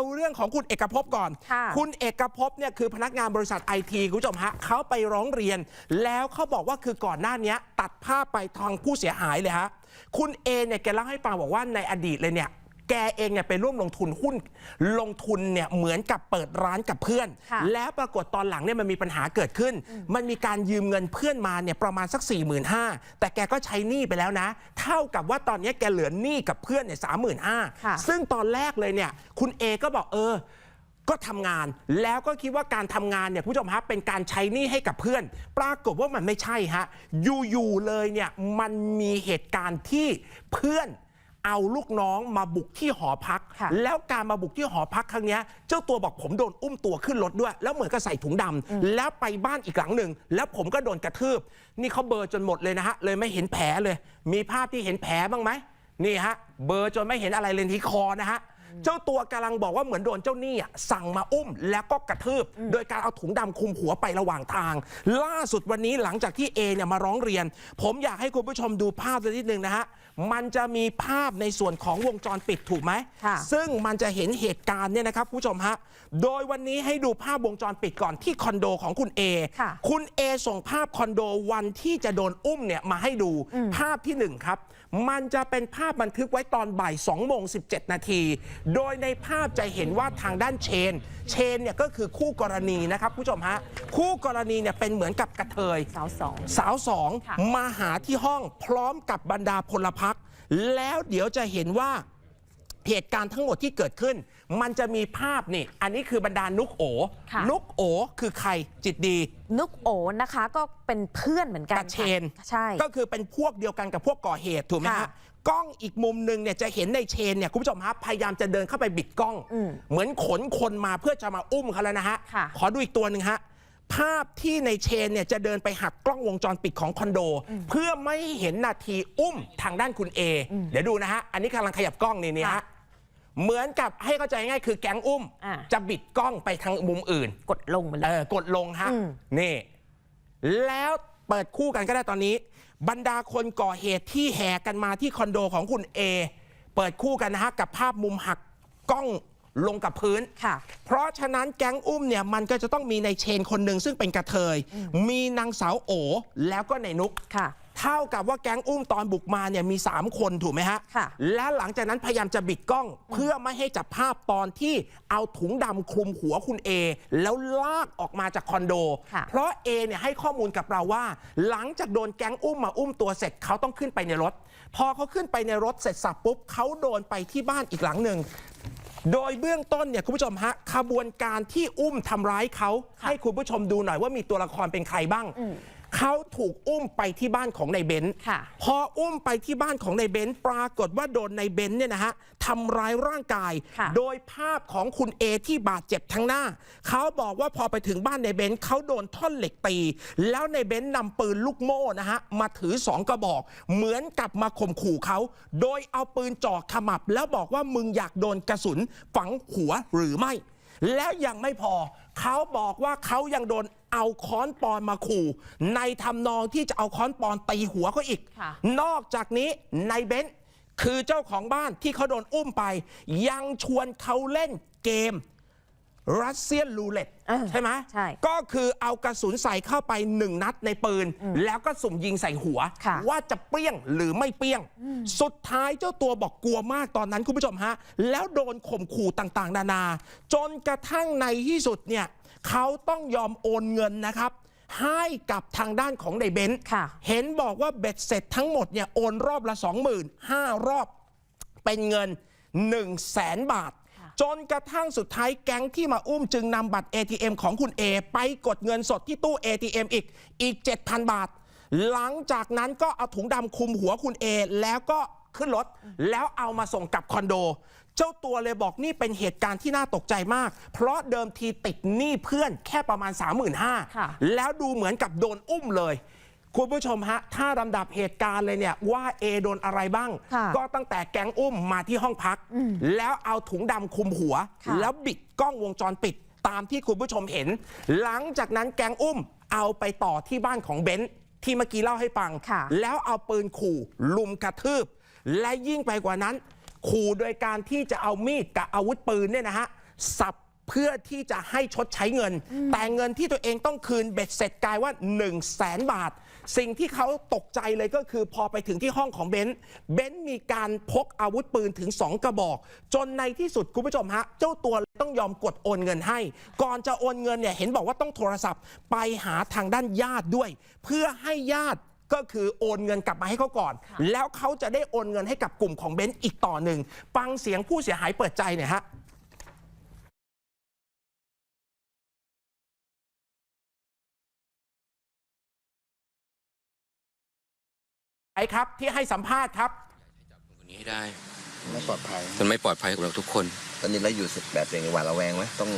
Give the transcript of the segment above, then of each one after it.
เอาเรื่องของคุณเอกภพก่อน ค่ะ คุณเอกภพเนี่ยคือพนักงานบริษัทไอทีคุณผู้ชมฮะเขาไปร้องเรียน แล้วเขาบอกว่าคือก่อนหน้านี้ตัดภาพไปทางผู้เสียหายเลยฮะ คุณเอเนี่ยแกเล่าให้ฟังบอกว่าในอดีตเลยเนี่ย แกเองเนี่ยไปร่วมลงทุนหุ้นลงทุนเนี่ยเหมือนกับเปิดร้านกับเพื่อนค่ะแล้วปรากฏตอนหลังเนี่ยมันมีปัญหาเกิดขึ้น มันมีการยืมเงินเพื่อนมาเนี่ยประมาณสัก 4 5 0 0 0แต่แกก็ใช้หนี้ไปแล้วนะ เท่ากับว่าตอนนี้แกเหลือหนี้กับเพื่อนเนี่ยสามหมื่นห้าค่ะซึ่งตอนแรกเลยเนี่ยคุณเอก็บอกเออก็ทำงานแล้วก็คิดว่าการทำงานเนี่ยคุณผู้ชมฮะเป็นการใช้หนี้ให้กับเพื่อน ปรากฏว่ามันไม่ใช่ฮะอยู่ๆเลยเนี่ยมันมีเหตุการณ์ที่เพื่อน เอาลูกน้องมาบุกที่หอพัก ค่ะแล้วการมาบุกที่หอพักครั้งเนี้ยเจ้าตัวบอกผมโดนอุ้มตัวขึ้นรถด้วย แล้วเหมือนกับใส่ถุงดำแล้วไปบ้านอีกหลังหนึ่งแล้วผมก็โดนกระทืบ นี่เขาเบลอร์จนหมดเลยนะฮะเลยไม่เห็นแผลเลย มีภาพที่เห็นแผลบ้างไหมนี่ฮะเบลอร์จนไม่เห็นอะไรเลยที่คอนะฮะเจ้าตัวกำลังบอกว่าเหมือนโดนเจ้าหนี้อะสั่งมาอุ้มแล้วก็กระทืบ โดยการเอาถุงดำคลุมหัวไประหว่างทาง ล่าสุดวันนี้หลังจากที่เอเนี่ยมาร้องเรียน ผมอยากให้คุณผู้ชมดูภาพสักนิดหนึ่งนะฮะ มันจะมีภาพในส่วนของวงจรปิดถูกไหม ค่ะซึ่งมันจะเห็นเหตุการณ์เนี่ยนะครับคุณผู้ชมฮะ โดยวันนี้ให้ดูภาพวงจรปิดก่อนที่คอนโดของคุณเอค่ะ คุณเอส่งภาพคอนโดวันที่จะโดนอุ้มเนี่ยมาให้ดูภาพที่หนึ่งครับ มันจะเป็นภาพบันทึกไว้ตอนบ่าย2โมง17 นาที โดยในภาพจะเห็นว่าทางด้านเชน เชนเนี่ยก็คือคู่กรณีนะครับผู้ชมฮะ คู่กรณีเนี่ยเป็นเหมือนกับกระเทย สาวสอง สาวสองค่ะ มาหาที่ห้องพร้อมกับบรรดาพลพรรค แล้วเดี๋ยวจะเห็นว่าเหตุการณ์ทั้งหมดที่เกิดขึ้น มันจะมีภาพนี่ อันนี้คือบรรดานุกโอ ค่ะ นุกโอคือใครจิตดี นุกโอนะคะก็เป็นเพื่อนเหมือนกันกับเชน ค่ะใช่ ก็คือเป็นพวกเดียวกันกับพวกก่อเหตุถูกไหมค่ะฮะกล้องอีกมุมหนึ่งเนี่ยจะเห็นในเชนเนี่ยคุณผู้ชมฮะพยายามจะเดินเข้าไปบิดกล้อง อืมเหมือนขนคนมาเพื่อจะมาอุ้มเขาแล้วนะฮะ ค่ะ ขอดูอีกตัวหนึ่งฮะ ภาพที่ในเชนเนี่ยจะเดินไปหักกล้องวงจรปิดของคอนโด เพื่อไม่ให้เห็นนาทีอุ้มทางด้านคุณเออเดี๋ยวดูนะฮะ อันนี้กำลังขยับกล้องนี่นี่ฮะค่ะเหมือนกับให้เข้าใจง่ายคือแก๊งอุ้ม อ่า จะบิดกล้องไปทางมุมอื่น กดลงไปเลเอย อกดลงฮะ อืม นี่ แล้วเปิดคู่กันก็ได้ตอนนี้ บรรดาคนก่อเหตุที่แห่กันมาที่คอนโดของคุณเอ เปิดคู่กันนะฮะ กับภาพมุมหักกล้อง ลงกับพื้น ค่ะ เพราะฉะนั้นแก๊งอุ้มเนี่ยมันก็จะต้องมีในเชนคนหนึ่งซึ่งเป็นกระเทย มีนางสาวโอแล้วก็ในนุก ค่ะ เท่ากับว่าแก๊งอุ้มตอนบุกมาเนี่ยมี 3 คนถูกไหมฮะ ค่ะและหลังจากนั้นพยายามจะบิดกล้อง เพื่อไม่ให้จับภาพตอนที่เอาถุงดำคลุมหัวคุณเอ แล้วลากออกมาจากคอนโด ค่ะ เพราะเอเนี่ยให้ข้อมูลกับเราว่า หลังจากโดนแก๊งอุ้มมาอุ้มตัวเสร็จเขาต้องขึ้นไปในรถ พอเขาขึ้นไปในรถเสร็จสับปุ๊บเขาโดนไปที่บ้านอีกหลังหนึ่ง โดยเบื้องต้นเนี่ยคุณผู้ชมฮะขบวนการที่อุ้มทำร้ายเขาให้คุณผู้ชมดูหน่อยว่ามีตัวละครเป็นใครบ้าง เขาถูกอุ้มไปที่บ้านของนายเบนซ์ค่ะ พออุ้มไปที่บ้านของนายเบนซ์ปรากฏว่าโดนนายเบนซ์เนี่ยนะฮะทำร้ายร่างกาย ค่ะ โดยภาพของคุณเอที่บาดเจ็บทั้งหน้า เขาบอกว่าพอไปถึงบ้านนายเบนซ์เขาโดนท่อนเหล็กตี แล้วนายเบนซ์นำปืนลูกโม่นะฮะมาถือสองกระบอก เหมือนกับมาข่มขู่เขา โดยเอาปืนจ่อขมับ แล้วบอกว่ามึงอยากโดนกระสุนฝังหัวหรือไม่ แล้วยังไม่พอ เขาบอกว่าเขายังโดน เอาค้อนปอนมาขู่ ในทำนองที่จะเอาค้อนปอนตีหัวเขาอีกค่ะนอกจากนี้นายเบนซ์คือเจ้าของบ้านที่เขาโดนอุ้มไป ยังชวนเขาเล่นเกม รัสเซียนรูเล็ตเออใช่ไหมใช่ก็คือเอากระสุนใส่เข้าไปหนึ่งนัดในปืน แล้วก็สุ่มยิงใส่หัว ค่ะ ว่าจะเปรี้ยงหรือไม่เปรี้ยง สุดท้ายเจ้าตัวบอกกลัวมากตอนนั้นคุณผู้ชมฮะ แล้วโดนข่มขู่ต่างๆ นานา จนกระทั่งในที่สุดเนี่ยเขาต้องยอมโอนเงินนะครับ ให้กับทางด้านของในเบนซ์ค่ะ เห็นบอกว่าเบ็ดเสร็จทั้งหมดเนี่ยโอนรอบละ25,000รอบ เป็นเงิน 1 0 0 0 0แสนบาท จนกระทั่งสุดท้ายแก๊งที่มาอุ้มจึงนำบัตร ATM ของคุณเอไปกดเงินสดที่ตู้ ATM อีกอีก 7,000 บาท หลังจากนั้นก็เอาถุงดำคลุมหัวคุณเอแล้วก็ขึ้นรถ แล้วเอามาส่งกลับคอนโด เจ้าตัวเลยบอกนี่เป็นเหตุการณ์ที่น่าตกใจมาก เพราะเดิมทีติดหนี้เพื่อนแค่ประมาณค่ะ35,000แล้วดูเหมือนกับโดนอุ้มเลย คุณผู้ชมฮะ ถ้าลำดับเหตุการณ์เลยเนี่ย ว่าเอโดนอะไรบ้าง ค่ะก็ตั้งแต่แก๊งอุ้มมาที่ห้องพักแล้วเอาถุงดำคลุมหัว ค่ะ แล้วบิดกล้องวงจรปิดตามที่คุณผู้ชมเห็น หลังจากนั้นแก๊งอุ้มเอาไปต่อที่บ้านของเบนซ์ที่เมื่อกี้เล่าให้ฟัง ค่ะ แล้วเอาปืนขู่ลุมกระทืบ และยิ่งไปกว่านั้น ขู่โดยการที่จะเอามีดกับอาวุธปืนเนี่ยนะฮะสับเพื่อที่จะให้ชดใช้เงิน แต่เงินที่ตัวเองต้องคืนเบ็ดเสร็จกลายว่า 1 0 0 0 0แสนบาท สิ่งที่เขาตกใจเลยก็คือพอไปถึงที่ห้องของเบนซ์เบนซ์มีการพกอาวุธปืนถึง 2 กระบอก จนในที่สุดคุณผู้ชมฮะ เจ้าตัวต้องยอมกดโอนเงินให้ ก่อนจะโอนเงินเนี่ยเห็นบอกว่าต้องโทรศัพท์ ไปหาทางด้านญาติด้วย เพื่อให้ญาติก็คือโอนเงินกลับมาให้เขาก่อน แล้วเขาจะได้โอนเงินให้กับกลุ่มของเบนซ์อีกต่อหนึ่งฟังเสียงผู้เสียหายเปิดใจหน่อยฮะ ไอ้ครับ ที่ให้สัมภาษณ์ครับคนนี้ให้ได้ไม่ปลอดภัย มันไม่ปลอดภัยกับเราทุกคน ตอนนี้เราอยู่แบบเสี่ยงหวาดระแวงไหมต้อง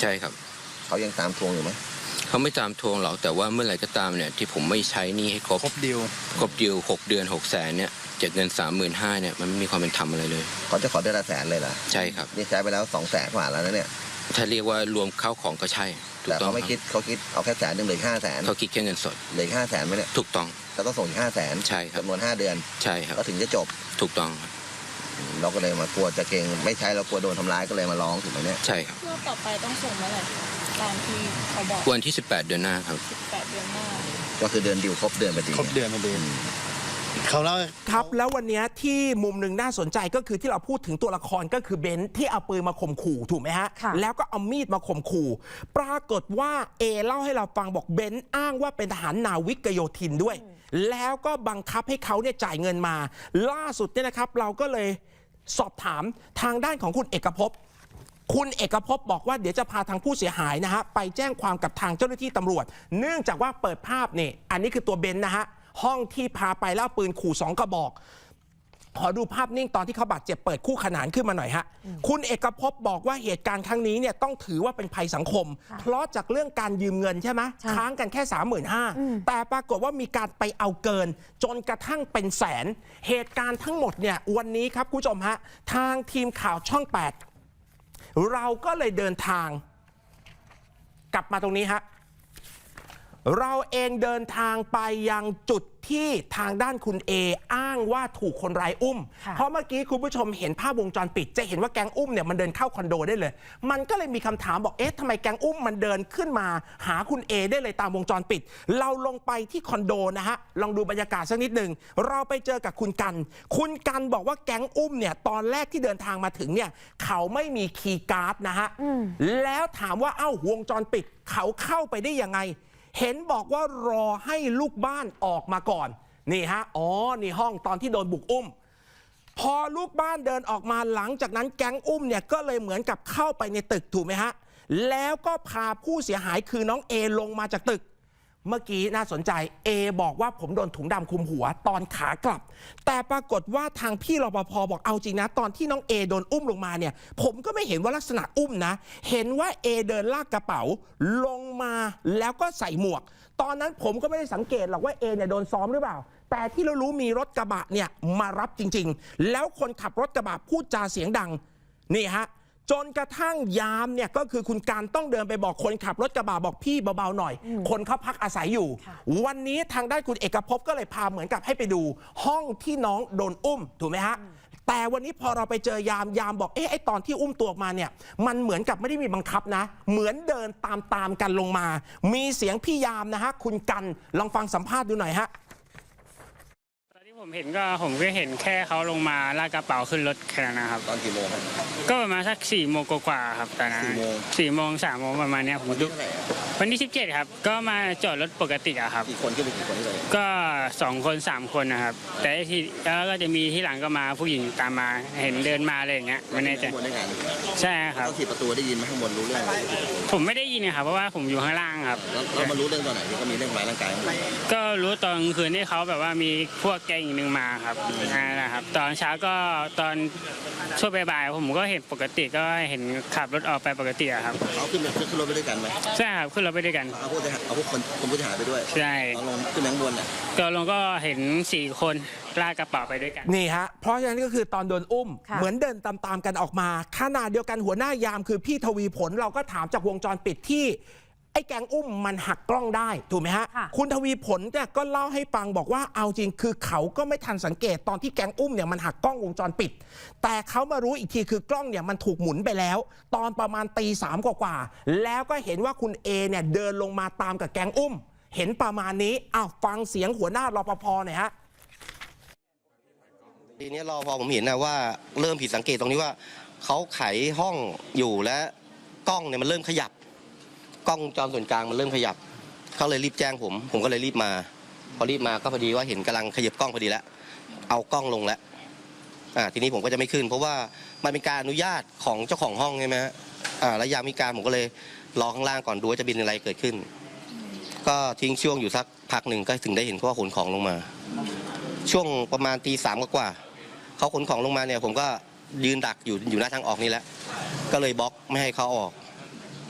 ใช่ครับ เขายังตามทวงอยู่ไหมเขาไม่ตามทวงหรอกแต่ว่าเมื่อไหร่ก็ตามเนี่ยที่ผมไม่ใช้หนี่ให้ครบครบดิวครบดิวหกเดือนหกแสนเนี่ยจากเงินสามหมื่นห้าเนี่ยมันไม่มีความเป็นธรรมอะไรเลย เขาจะขอเดือนละแสนเลยเหรอใช่ครับ นี่ใช้ไปแล้วสองแสนกว่าแล้วนะเนี่ย ถ้าเรียกว่ารวมข้าวของก็ใช่ถูกแต่ต้องเขาไม่คคิรับดเขาคิดเอาแค่แสนหนึ่งเหลือห้าแสนเขาคิดแค่เงินสด เหลือห้าแสนไหมเนี่ยถูกต้อง แล้วก็ส่งอีกห้าแสนใช่ครับ จำนวนห้าเดือน ใช่ครับ ก็ถึงจะจบ ถูกต้องครับเราก็เลยมากลัวจะเก่งไม่ใช้เรากลัวโดนทำร้ายก็เลยมาร้องถูกไหมเนี่ยใช่ครับ รอบต่อไปต้องส่งเมื่อไหร่คะตามที่เขาบอกวันที่ 18 เดือนหน้าครับ 18 เดือนหน้าก็คือเดือนดิวครบเดือนพอดีครบเดือนพอดี เขาเล่าครับแล้ววันเนี้ยที่มุมหนึ่งน่าสนใจก็คือที่เราพูดถึงตัวละครก็คือเบนซ์ที่เอาปืนมาข่มขู่ถูกไหมฮะค่ะแล้วก็เอามีดมาข่มขู่ ปรากฏว่าเอเล่าให้เราฟังบอกเบนซ์อ้างว่าเป็นทหารนาวิกโยธินด้วย แล้วก็บังคับให้เขาเนี่ยจ่ายเงินมา ล่าสุดเนี่ยนะครับเราก็เลยสอบถามทางด้านของคุณเอกภพคุณเอกภพบอกว่าเดี๋ยวจะพาทางผู้เสียหายนะฮะไปแจ้งความกับทางเจ้าหน้าที่ตำรวจ เนื่องจากว่าเปิดภาพนี่อันนี้คือตัวเบนซ์นะฮะ ห้องที่พาไปแล้วเอาปืนขู่สองกระบอก ขอดูภาพนิ่งตอนที่เขาบาดเจ็บเปิดคู่ขนานขึ้นมาหน่อยฮะ คุณเอกภพบอกว่าเหตุการณ์ครั้งนี้เนี่ยต้องถือว่าเป็นภัยสังคมค่ะเพราะจากเรื่องการยืมเงินใช่ไหมใช่ค้างกันแค่ 3 5 0 0 0แต่ปรากฏว่ามีการไปเอาเกิน จนกระทั่งเป็นแสน เหตุการณ์ทั้งหมดเนี่ยวันนี้ครับคุณผู้ชมฮะทางทีมข่าวช่อง 8 เราก็เลยเดินทาง กลับมาตรงนี้ฮะ เราเองเดินทางไปยังจุดที่ทางด้านคุณเออ้างว่าถูกคนร้ายอุ้มค่ะเพราะเมื่อกี้คุณผู้ชมเห็นภาพวงจรปิด จะเห็นว่าแก๊งอุ้มเนี่ยมันเดินเข้าคอนโดได้เลย มันก็เลยมีคำถามบอกเอ๊ะทำไมแก๊งอุ้มมันเดินขึ้นมา หาคุณเอได้เลยตามวงจรปิด เราลงไปที่คอนโดนะฮะลองดูบรรยากาศสักนิดหนึ่งเราไปเจอกับคุณกัน คุณกันบอกว่าแก๊งอุ้มเนี่ยตอนแรกที่เดินทางมาถึงเนี่ยเขาไม่มีคีย์การ์ดนะฮะแล้วถามว่าเอ้าวงจรปิดเขาเข้าไปได้ยังไง เห็นบอกว่ารอให้ลูกบ้านออกมาก่อน นี่ฮะ อ๋อ นี่ห้องตอนที่โดนบุกอุ้ม พอลูกบ้านเดินออกมาหลังจากนั้นแก๊งอุ้มเนี่ยก็เลยเหมือนกับเข้าไปในตึกถูกไหมฮะ แล้วก็พาผู้เสียหายคือน้องเอลงมาจากตึก เมื่อกี้น่าสนใจเอบอกว่าผมโดนถุงดำคลุมหัวตอนขากลับ แต่ปรากฏว่าทางพี่รปภบอกเอาจริงนะ ตอนที่น้องเอโดนอุ้มลงมาเนี่ย ผมก็ไม่เห็นว่าลักษณะอุ้มนะ เห็นว่าเอเดินลากกระเป๋าลงมาแล้วก็ใส่หมวก ตอนนั้นผมก็ไม่ได้สังเกตหรอกว่าเอเนี่ยโดนซ้อมหรือเปล่าแต่ที่เรารู้มีรถกระบะเนี่ยมารับจริง ๆ แล้วคนขับรถกระบะพูดจาเสียงดังนี่ฮะ จนกระทั่งยามเนี่ยก็คือคุณการต้องเดินไปบอกคนขับรถกระบะบอกพี่เบาๆหน่อย คนเขาพักอาศัยอยู่ค่ะวันนี้ทางด้านคุณเอกภพก็เลยพาเหมือนกับให้ไปดู ห้องที่น้องโดนอุ้มถูกไหมฮะแต่วันนี้พอเราไปเจอยามยามบอกเอ๊ะไอตอนที่อุ้มตัวออกมาเนี่ยมันเหมือนกับไม่ได้มีบังคับนะ เหมือนเดินตามตามๆกันลงมา มีเสียงพี่ยามนะฮะคุณกันลองฟังสัมภาษณ์ดูหน่อยฮะตอนที่ ผมเห็นก็ผมก็เห็นแค่เขาลงมาลากกระเป๋าขึ้นรถแค่นั้นนะครับ ตอนกี่โมงครับก็ประมาณสักสี่โมงกว่าๆครับตอนนั้นสี่โมงสี่โมงสามโมงประมาณเนี้ยผมวัน ดูที่เท่าไหร่อะวันที่สิบเจ็ดครับ ก็มาจอดรถปกติอะครับ กี่คนขึ้นไปกี่คนที่เลยก็สองคนสามคนนะครับ แต่ที่แล้วก็จะมีที่หลังก็มาผู้หญิงตามมาเห็นเดินมาอะไรอย่างเงี้ยไม่แน่ใจข้างบนได้ไงใช่ครับต้องถีบประตูได้ยินไหมข้างบนรู้เรื่องไหมผมไม่ได้ยินนะครับเพราะว่าผมอยู่ข้างล่างครับแล้วแล้วมารู้เรื่องตอนไหนที่เขามีเรื่องทำร้ายร่างกายข้างบนก็รู้ตอนกลางคืนที่เขาแบบว่ามีพวกแก๊งอีกหนึ่งมาครับนั่นแหละครับ ตอนเช้าก็ตอนช่วงบ่ายๆผมก็เห็นปกติก็เห็นขับรถออกไปปกติอะครับเขาขึ้นไปขึ้นรถไปด้วยกันไหมใช่ครับขึ้นรถไปด้วยกัน เอาพวกทหารเอาพวกคนคนผู้เสียหายไปด้วยใช่ตอนลงขึ้นไปข้างบนน่ะก็ลงก็เห็นสี่คนลากกระเป๋าไปด้วยกัน นี่ฮะ เพราะฉะนั้นก็คือตอนโดนอุ้ม ค่ะ เหมือนเดินตามๆกันออกมาขณะเดียวกันหัวหน้ายามคือพี่ทวีผลเราก็ถามจากวงจรปิดที่ ไอ้แกงอุ้มมันหักกล้องได้ถูกไหมฮะ ค่ะคุณทวีผลเนี่ยก็เล่าให้ฟังบอกว่าเอาจริงคือเขาก็ไม่ทันสังเกตตอนที่แกงอุ้มเนี่ยมันหักกล้องวงจรปิด แต่เขามารู้อีกทีคือกล้องเนี่ยมันถูกหมุนไปแล้ว ตอนประมาณตีสามกว่าๆแล้วก็เห็นว่าคุณเอเนี่ยเดินลงมาตามกับแกงอุ้ม เห็นประมาณนี้อ้าวฟังเสียงหัวหน้ารปภหน่อยฮะ ทีนี้รอพอผมเห็นนะว่าเริ่มผิดสังเกตตรงนี้ว่าเขาไขห้องอยู่และกล้องเนี่ยมันเริ่มขยับ กล้องวงจรส่วนกลางมันเริ่มขยับ เขาเลยรีบแจ้งผม ผมก็เลยรีบมา พอรีบมาก็พอดีว่าเห็นกำลังขยับกล้องพอดีแล้ว เอากล้องลงแล้วอ่าทีนี้ผมก็จะไม่ขึ้น เพราะว่ามันเป็นการอนุญาตของเจ้าของห้องใช่ไหมฮะอ่าแล้วยามมีการผมก็เลยรอข้างล่างก่อนดูว่าจะบินอะไรเกิดขึ้น ก็ทิ้งช่วงอยู่สักพักหนึ่งก็ถึงได้เห็นเขาขนของลงมา ช่วงประมาณตีสามกว่าเขาขนของลงมาเนี่ย ผมก็ยืนดักอยู่อยู่หน้าทางออกนี่แหละก็เลยบล็อกไม่ให้เขาออก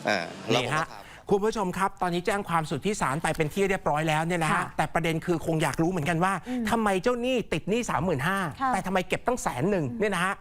อ่าแล้วผมก็ คุณผู้ชมครับ ตอนนี้แจ้งความสุดที่ศาลไปเป็นที่เรียบร้อยแล้วเนี่ยนะฮะค่ะแต่ประเด็นคือคงอยากรู้เหมือนกันว่าทำไมเจ้าหนี้ติดหนี้ค่ะ35,000แต่ทำไมเก็บตั้งแสนหนึ่งเนี่ยนะฮะ